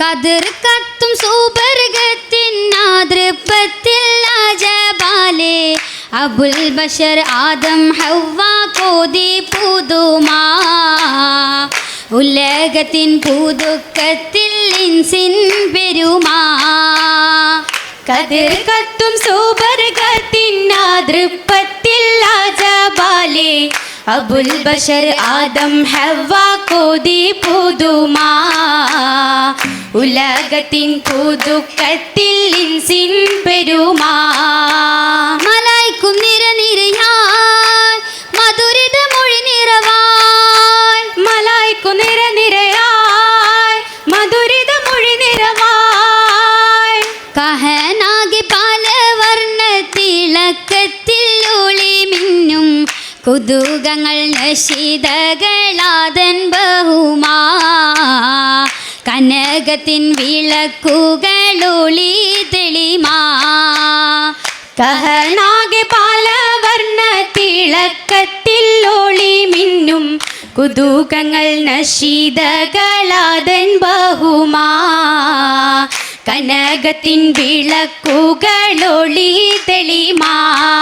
കതിർ കത്തും സൂപർഗത്തിൻ ആതൃപ്പത്തിൽ അജബാലെ അബുൽ ബഷർ ആദം ഹവ്വ കോതി പുതുമാ. ഉലകത്തിൻ പുതുക്കത്തിൽ ഇൻസിൻ പെരുമാ. കതിർ കത്തും സൂപർഗത്തിൻ ആതൃപ്പത്തിൽ ആജബാലെ അബുൽ ബഷർ ആദം ഹവ്വ കോതി പുതുമാ. ഉലകത്തിൻ പുതുക്കത്തിൽ ഇൻസിൻ പെരുമാ. കുതുകങ്ങൾ നശിതകളാതൻ ബഹുമാ. കനകത്തിൻ വിളക്കുകളൊളി തെളിമാ. കഹനാകെ പാലവർണ തിളക്കത്തിൽ ഒളി മിന്നും. കുതൂകങ്ങൾ നശീതകളാതൻ ബഹുമാ. കനകത്തിൻ വിളക്കുകളൊളി തെളിമാ.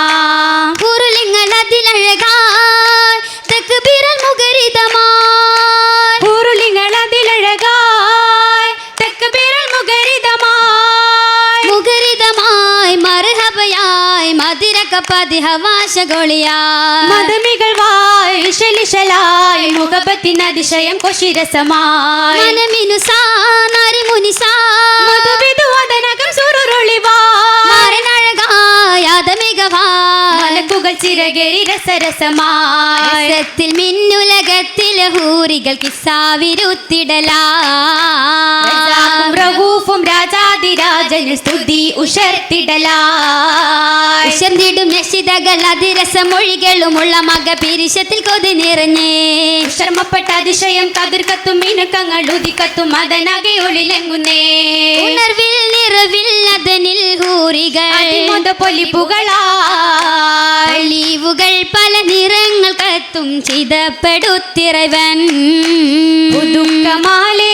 മതമികൾ വായ് ശലിശലായി മുഖപത്തിനതിശയം കൊശിരസമായി. അതമികവായി മലക്കുകൾ മിന്നുലകത്തിലെ ഹൂറികൾ കിസ്സാവിരുത്തിടലാ. റഹൂഫും സ്തുതി ഉഷർത്തിടലായി. ഉശർന്നിടും രക്ഷിതകൾ അതിരസമൊഴികളുമുള്ള മക പീരിശത്തിൽ കൊതി നിറഞ്ഞേ. ശർമ്മപ്പെട്ട അതിശയം കതിർക്കത്തും മിനുക്കങ്ങൾ ഉദിക്കത്തും മതനകെ ഒളിലെങ്ങുന്നേ ഉണർവിൽ നിറവിൽ അതനിൽ ഹൂറികൾ ഒളിവുകൾ പല നിറങ്ങൾ കത്തും ചിതപ്പെടുത്തിറവൻ പുതുക്കമാലെ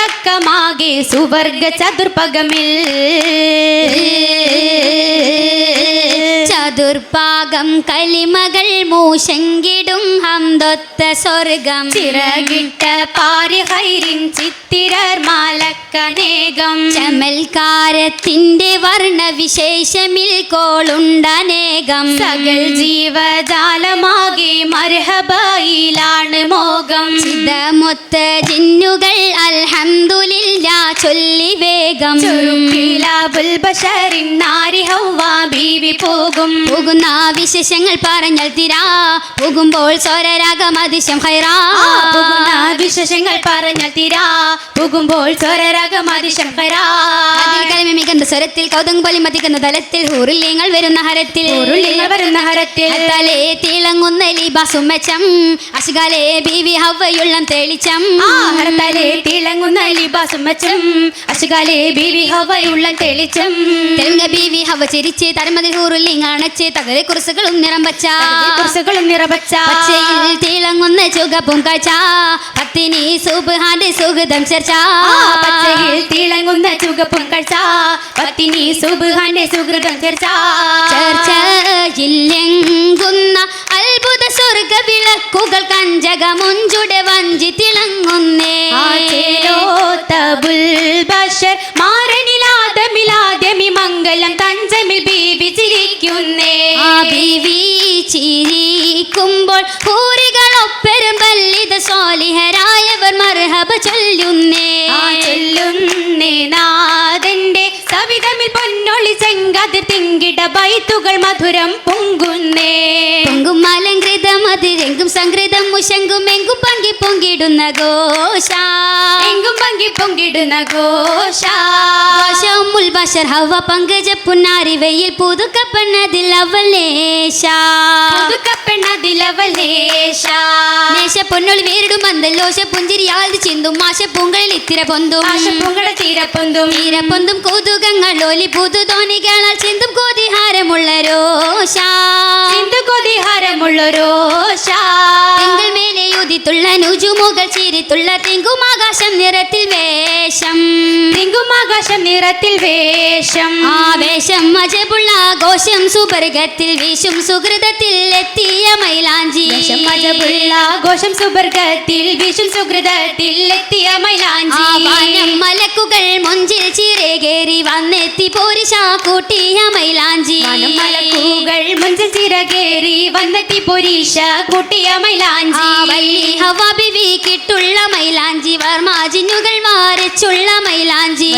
തിളക്കമാകെ സുവർഗ ചതുർപകമിൽ ചതുർപാകം കലിമകൾ മൂശങ്കിടും ഹംദൊത്ത സ്വർഗം. ചിറകിട്ട പാരിഹൈരിൻ ചിത്തിരർ മാലക്കനേകം. ചമൽക്കാരത്തിന്റെ വർണവിശേഷമിൽ കോളുണ്ടനേകം. സകൽ ജീവജാലമാകെ മർഹബയിലാണ് മോകം. ചിതമൊത്ത ജിന്നുകൾ അൽഹംദുലില്ല ചൊല്ലി വേഗം. ബഷറിൻ നാരി ഹൗവ ബീവി പോകും. പോകുന്ന വിശേഷങ്ങൾ പറഞ്ഞാൽ തിരാ. പോകുമ്പോൾ സ്വരരാഗം അതിശം ഹൈറാ. വിശേഷങ്ങൾ പറഞ്ഞാൽ തിരാ. പോകുമ്പോൾ സ്വരരാഗം അതിശം അതിൽ മികந்த സ്വരത്തിൽ കൗതുകം പോലെ മതിക്കുന്ന തലത്തിൽ ഹൂറില്യങ്ങൾ വരുന്ന ഹരത്തിൽ. വരുന്ന ഹരത്തിൽ. തലേ തിളങ്ങുന്ന ലിബാസുമ്മച്ചം മെച്ചം. അശുകാലേ ബീവി ഹവ്വയുള്ളം തെളിച്ചം. തലേ തിളങ്ങുന്ന ലിബാസുമ്മച്ചം അശുകാലേ ബീവി ഹവയുള്ള തെളിച്ചം. തെലുങ്ക ബീവി ഹവ ചിരിച്ച് തരമതിൽ ഹൂറുല്ലിങ് അണച്ച് തകരെ കുറിസുകളും നിറം വച്ച. കുറിസുകളും നിറവച്ച പച്ചയിൽ തിളങ്ങുന്ന ചുകപ്പും കാഴ്ച പത്തിനി സുബാന്റെ സുഗതം ചർച്ച. പച്ചയിൽ തിളങ്ങുന്ന ചുകപ്പും കാഴ്ച പത്തിനി സുബുഹാന്റെ സുഹൃതം ചർച്ച. ചർച്ചയില്ലെങ്കുന്ന അത്ഭുത സ്വർഗ വിളക്കുകൾ കഞ്ചക മുഞ്ചുടെ വഞ്ചി തിളങ്ങുന്നേ. ബഷർ മാരണിലാദമിലാദ്യമി മംഗലം തഞ്ചമിൽ ബീബി ചിരിക്കുന്നേ ബീവി ചിരിക്കുമ്പോൾ മധുരം പൊങ്കുന്നേ. പൊങ്കും അലങ്കൃതം അതിരെങ്കും സംഗൃതം മുശങ്കും എങ്കും പങ്കി പൊങ്കിടുന്ന ഘോഷ. എങ്കും പങ്കി പൊങ്കിടുന്ന ഘോഷ. ഘോഷമുൽ ബഷർ ഹവ പങ്കജ പുന്നാരി വെയിൽ പുതുക്കപ്പെണ്ണതിൽ അവലേശ പുതുക്കപ്പെണ്ണതിലവലേശ നേശ പൊന്നൊളി വേരിടും പന്തല്ലോശ പുഞ്ചിരി ആൾതി ചിന്തും മാശ പൂങ്കളിൽ ഇത്തിര പൊന്തും. പൂങ്കള തീര പൊന്തും. തീര പൊന്തും കൂതുകങ്ങൾ ഒലി പുതു കൊതിഹാരമുള്ള രോഷ നുജുമുകൾ ചിരിത്തുള്ള തെങ്കുമാകാശം നിറത്തിൽ വേഷം. ആകാശം നിറത്തിൽ വേഷം. ആവേശം മജബുള്ള ആഘോഷം സുബർഗത്തിൽ വീശും സുഹൃതത്തിൽ എത്തിയ മൈലാഞ്ചി. മജബുള്ള ആഘോഷം സുബർഗത്തിൽ വീശും സുഹൃതത്തിൽ എത്തിയ മൈലാഞ്ചി. ആവാനം മലക്കുകൾ മുഞ്ചിൽ ചിറകേറി വന്നെത്തി പോരിശ കൂട്ടിയ മൈലാഞ്ചി. മലക്കുകൾ മുഞ്ചിൽ ചിറകേറി വന്നെത്തി പൊരീഷ കൂട്ടിയ മൈലാഞ്ചി. ആ വല്ലി ഹവ കിട്ടുള്ള മൈലാഞ്ചി വർമാജിനുകൾ വാരച്ചുള്ള മൈലാഞ്ചി.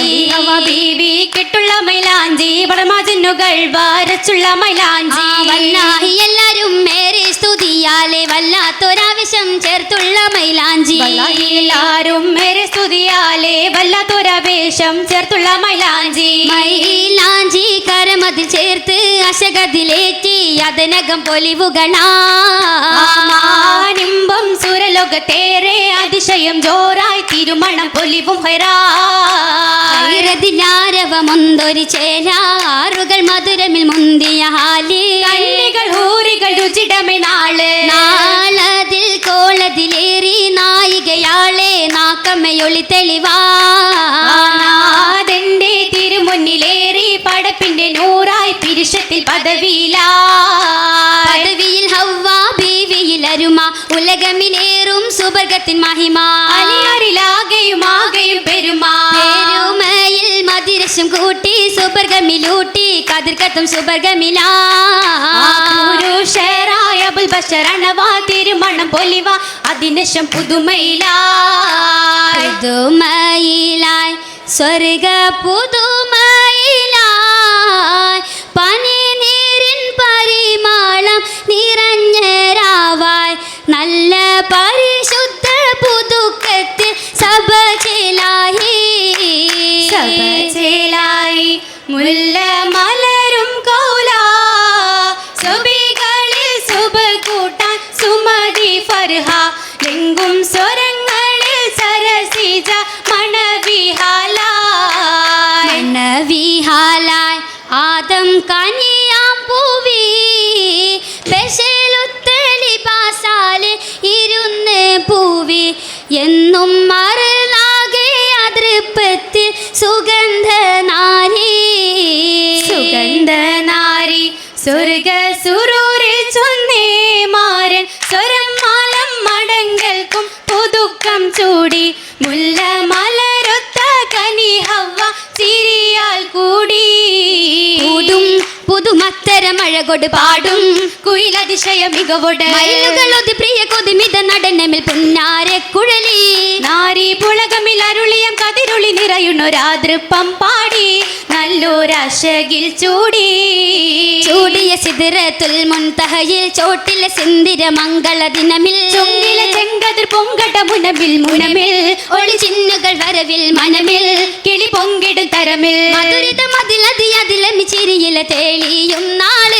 ബീവി കിട്ടുള്ള മൈലാഞ്ചി വർമാജിനുകൾ വാരച്ചുള്ള മൈലാഞ്ചി. വല്ലാഹി എല്ലാരും മേരെ സ്തുതിയാലെ വല്ലാത്തൊരാവശ്യം ചേർത്തുള്ള മൈലാഞ്ചി. എല്ലാരും മേരെ സ്തുതിയാലെ വല്ലാത്തൊരാവേശം ചേർത്തുള്ള മൈലാഞ്ചി. മൈലാഞ്ചി കരമതിൽ ചേർത്ത് അശകതിലേറ്റി അതിനകം പൊലിവുകളാ. ആമാനിമ്പം സുരലോകത്തേറെ അതിശയം ജോറായി തിരുമണം പൊലിവും ഹൈറാ ാരവമൊന്തൊരു ചേരാറുകൾ മധുരമിൽ മുന്തിയ ഹാലി. കണ്ണികൾ ഊറികൾ രുചിടമേ നാൾ. നാളതിൽ കോളതിലേറി നായികയാളെ നാക്കമ്മയൊളി തെളിവാ. നൂറായി പിരിശത്തിൽ പദവിയിലാ. പദവിയിൽ ഹവ്വ ബീവിയിൽ അരുമ ഉലകമിലേറും സുബർഗത്തിൻ മഹിമ. അലിയാറിലാകെയും ആകെയും പെരുമാ. പെരുമയിൽ മതിരശം കൂട്ടി സുബർഗമിലൂട്ടി കതിർക്കത്തും സുബർഗമിലാ. പുരുഷരായ അബുൽ ബഷരണവാ തിരുമണം പൊലിവ അതിനശം പുതുമയിലാ. പുതുമയിലായി സ്വർഗ പുതുമയിലായി. പനി നീരിൻ പരിമാളം നിറഞ്ഞ രാവായി നല്ല പരിശുദ്ധ പുതുക്കത്തിൽ സഭ ചിലായി സഭ ചിലായി മുല്ല സ്വർഗ സുരൂരിൽ ചൊന്നേ മാരൻ സ്വരം മാലം മടങ്ങൽക്കും പുതുക്കം ചൂടി. മുല്ല മലരൊത്ത കനി ഹവ ചിരിയാൽ കൂടി. കൂടും പുതുമത്തര മഴ കൊട് പാടും. കുയിലതിശയ മികവോട് മയിലുകളൊതി പ്രിയ കൊതിമിത നടനമിൽ പുന്നാരെ കുഴലി. നാരി പുളകമിൽ അരുളിയം കതിരുളി നിറയുന്നൊരാതൃപ്പം പാടി. നല്ലൊരശകിൽ ചൂടി. ചൂടിയ സിദിറത്തുൽ മുൻതഹയിൽ ചോട്ടിലെ സിന്ദിര മംഗള ദിനമിൽ. ചുണ്ടിലെ ചെങ്കതിർ പൊങ്കട മുനമിൽ മുനമിൽ. ഒളി ചിന്നുകൾ വരവിൽ മനമിൽ. കിളി പൊങ്കിടും തരമിൽ. മധുരിത മതിലതി അതിലമി ചിരിയില തേളിയും നാൾ.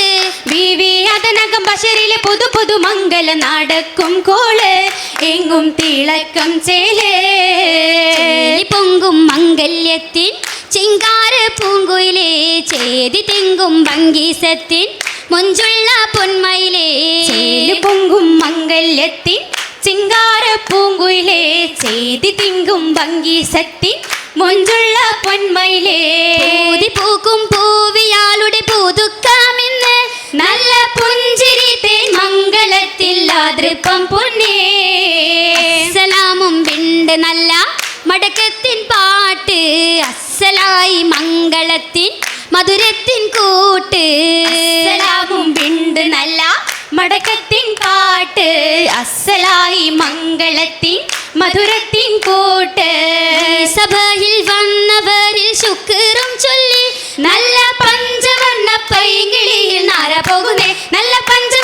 ബീവി അതനകം ബഷറിലെ പുതു പുതു മംഗല നടക്കും കോൾ. എങ്ങും തിളക്കം ചേലേ. ചേതി തെങ്കും ഭംഗീസത്തിൻ മുഞ്ചുള്ള പൊന്മയിലേ ചേല് പൊങ്കും മംഗല്യത്തിൻ ചിങ്കാര പൂങ്കുയിലേ ചേതി തിങ്കും ഭംഗീസത്തിൻ മുഞ്ചുള്ള പൊന്മയിലേ പൂതി പൂക്കും പൂവിയാളുടെ പൂതുക്കാമെന്ന് നല്ല പുഞ്ചിരി തേൻ മംഗളത്തിൽ ആതൃപ്പം പൊന്നേ സലാമും വിണ്ട് നല്ല മടക്കത്തിൻ പാട്ട് അസ്സലായി മംഗളത്തിൻ മധുരത്തിൻ കൂട്ട്. അസലാവും വിണ്ട് നല്ല മടക്കത്തിൻ പാട്ട് അസലായി മംഗളത്തിൻ മധുരത്തിൻ കൂട്ട്. സഭയിൽ വന്നവരിൽ ശുക്റും ചൊല്ലി. നല്ല പഞ്ചവർണ പൈങ്കിളിയിൽ നാര പോകുന്നേ. നല്ല പഞ്ചവർണ